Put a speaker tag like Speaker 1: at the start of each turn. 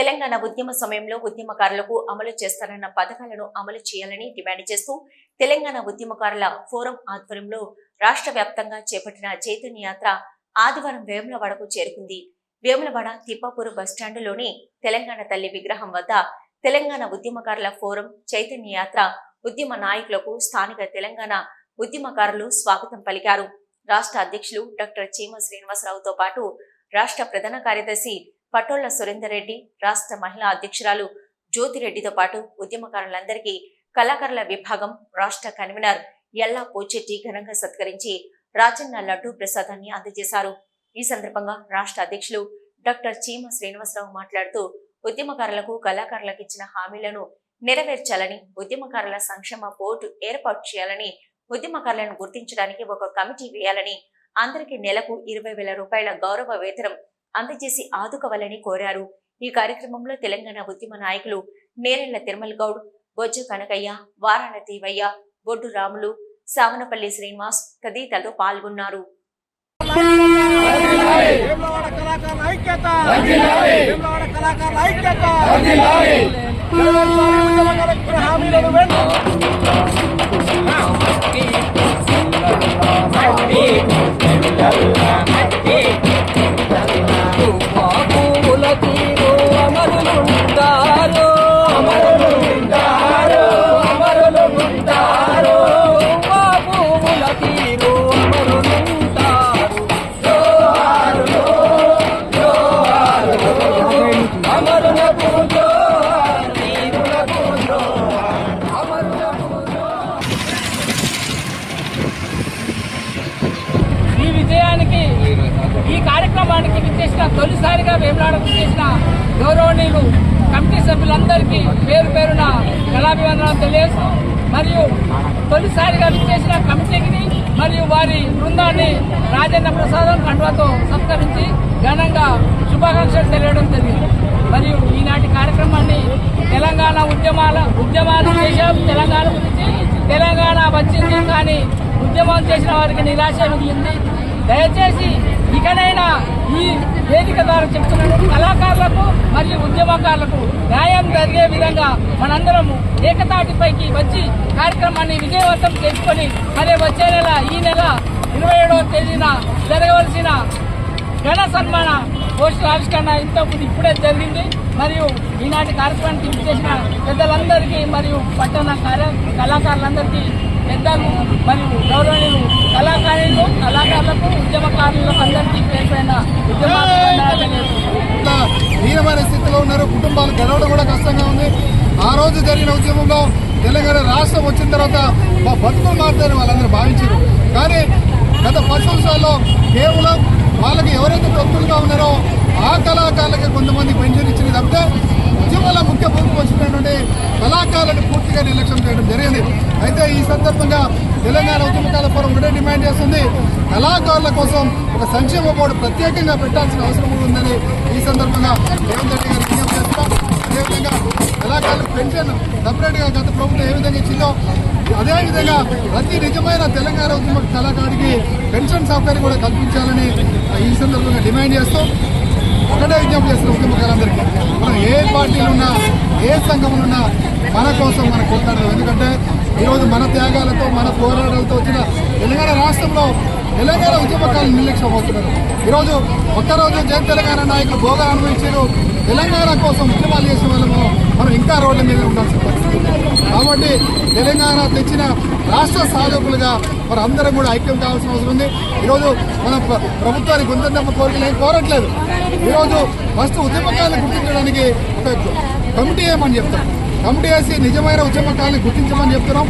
Speaker 1: తెలంగాణ ఉద్యమ సమయంలో ఉద్యమకారులకు అమలు చేస్తారన్న పథకాలను అమలు చేయాలని డిమాండ్ చేస్తూ తెలంగాణ ఉద్యమకారుల ఫోరం ఆధ్వర్యంలో రాష్ట్ర వ్యాప్తంగా చేపట్టిన చైతన్య యాత్ర ఆదివారం వేములవాడకు చేరుకుంది. వేములవాడ తిప్పాపూర్ బస్టాండులోని తెలంగాణ తల్లి విగ్రహం వద్ద తెలంగాణ ఉద్యమకారుల ఫోరం చైతన్య యాత్ర ఉద్యమ నాయకులకు స్థానిక తెలంగాణ ఉద్యమకారులు స్వాగతం పలికారు. రాష్ట్ర అధ్యక్షులు డాక్టర్ చీమ శ్రీనివాసరావుతో పాటు రాష్ట్ర ప్రధాన కార్యదర్శి పటోళ్ళ సురేందర్ రెడ్డి రాష్ట్ర మహిళా అధ్యక్షురాలు జ్యోతిరెడ్డితో పాటు ఉద్యమకారులందరికీ కళాకారుల విభాగం రాష్ట్ర కన్వీనర్ ఎల్లా పోచెట్టి ఘనంగా సత్కరించి రాజన్న లడ్డూ ప్రసాదాన్ని అందజేశారు. ఈ సందర్భంగా రాష్ట్ర అధ్యక్షులు డాక్టర్ చీమ శ్రీనివాసరావు మాట్లాడుతూ ఉద్యమకారులకు కళాకారులకు ఇచ్చిన హామీలను నెరవేర్చాలని ఉద్యమకారుల సంక్షేమ బోర్డు ఏర్పాటు చేయాలని ఉద్యమకారులను గుర్తించడానికి ఒక కమిటీ వేయాలని అందరికీ నెలకు ఇరవై వేల రూపాయల గౌరవ వేతనం అందజేసి ఆదుకోవాలని కోరారు. ఈ కార్యక్రమంలో తెలంగాణ ఉద్యమ నాయకులు నేరెళ్ళ తిరుమల గౌడ్ బొజ్జ కనకయ్య వారాణ దేవయ్య బొడ్డు రాములు సావనపల్లి శ్రీనివాస్ తదితరులు పాల్గొన్నారు.
Speaker 2: వేములవాడ
Speaker 3: కార్యక్రమానికి విచ్చేసిన తొలిసారిగా వేమలాడకు చేసిన గౌరవనీయులు కమిటీ సభ్యులందరికీ పేరు పేరున కళాభివందనాలు తెలియజేస్తూ మరియు తొలిసారిగా విచ్చేసిన కమిటీకి మరియు వారి బృందాన్ని రాజేంద్ర ప్రసాదం కండువాతో సత్కరించి ఘనంగా శుభాకాంక్షలు తెలియడం జరిగింది. మరియు ఈనాటి కార్యక్రమాన్ని తెలంగాణ ఉద్యమాల ఉద్యమాలు చేశాం తెలంగాణ గురించి తెలంగాణ వచ్చింది కానీ ఉద్యమం చేసిన వారికి నిరాశ మిగిలింది దయచేసి ఇకనైనా వేదిక ద్వారా చెప్తున్నాను కళాకారులకు మరియు ఉద్యమకారులకు న్యాయం జరిగే విధంగా మనందరము ఏకతాటిపైకి వచ్చి కార్యక్రమాన్ని విజయవంతం చేసుకొని మరి వచ్చే నెల ఈ నెల ఇరవై ఏడవ తేదీన జరగవలసిన ఘన సన్మాన పోస్టుల ఆవిష్కరణ ఇంతకుముందు ఇప్పుడే జరిగింది. మరియు ఈనాటి కార్యక్రమానికి చేసిన పెద్దలందరికీ మరియు పట్టణ కళాకారులందరికీ పెద్దలు మరియు గౌరవనీయులు కళాకారులు కళాకారులకు ఉద్యమకారులకు అందరికీ ప్లేస్ ఉద్యమాలు
Speaker 2: ఇంత స్థితిలో ఉన్నారు. కుటుంబాలు గడవడం కూడా కష్టంగా ఉంది. ఆ రోజు జరిగిన ఉద్యమంలో తెలంగాణ రాష్ట్రం వచ్చిన తర్వాత మా బతుకులు మారుతారని వాళ్ళందరూ భావించారు. కానీ గత పది సంవత్సరాల్లో కేవలం వాళ్ళకి ఎవరైతే భక్తులుగా ఉన్నారో ఆ కళాకారులకి కొంతమంది పెన్షన్ ఇచ్చింది తప్పితే ఉద్యమంలో ముఖ్య భూమికి వచ్చినటువంటి కళాకారులను పూర్తిగా నిర్లక్ష్యం చేయడం జరిగింది. అయితే ఈ సందర్భంగా తెలంగాణ ఉద్యమకాల ఫోరం ఒకటే డిమాండ్ చేస్తుంది. కళాకారుల కోసం ఒక సంక్షేమ బోర్డు ప్రత్యేకంగా పెట్టాల్సిన అవసరం ఉందని ఈ సందర్భంగా రేవంత్ రెడ్డి గారు విజ్ఞప్తి చేస్తున్నాం. అదేవిధంగా కళాకారుల పెన్షన్ సపరేట్గా గత ప్రభుత్వం ఏ విధంగా ఇచ్చిందో అదేవిధంగా ప్రతి నిజమైన తెలంగాణ ఉద్యమ కళాకారుడికి పెన్షన్ సౌకర్యం కూడా కల్పించాలని ఈ సందర్భంగా డిమాండ్ చేస్తూ ఒకటే విజ్ఞప్తి చేస్తున్న ఉద్యమకారులందరికీ మనం ఏ పార్టీలు ఉన్నా ఏ సంఘములున్నా మన కోసం మనం కొట్లాడడం ఎందుకంటే ఈరోజు మన త్యాగాలతో మన పోరాటాలతో వచ్చిన తెలంగాణ రాష్ట్రంలో తెలంగాణ ఉద్యమకాలను నిర్లక్ష్యం అవుతున్నారు ఈరోజు ఒక్కరోజు జన తెలంగాణ నాయకులు భోగా అనుభవించారు. తెలంగాణ కోసం ఉద్యమాలు చేసిన వాళ్ళము మనం ఇంకా రోడ్ల మీద ఉండాల్సిన పరిస్థితి కాబట్టి తెలంగాణ తెచ్చిన రాష్ట్ర సాధకులుగా మరి అందరం కూడా ఐక్యం కావాల్సిన అవసరం ఉంది. ఈరోజు మన ప్రభుత్వానికి గుంతమ్మ కోరికలు ఏం కోరట్లేదు. ఈరోజు ఫస్ట్ ఉద్యమకాలను గుర్తించడానికి ఒక కమిటీ ఏమని చెప్తాం కమిటీ వేసి నిజమైన ఉద్యమకాన్ని గుర్తించమని చెప్తున్నాం.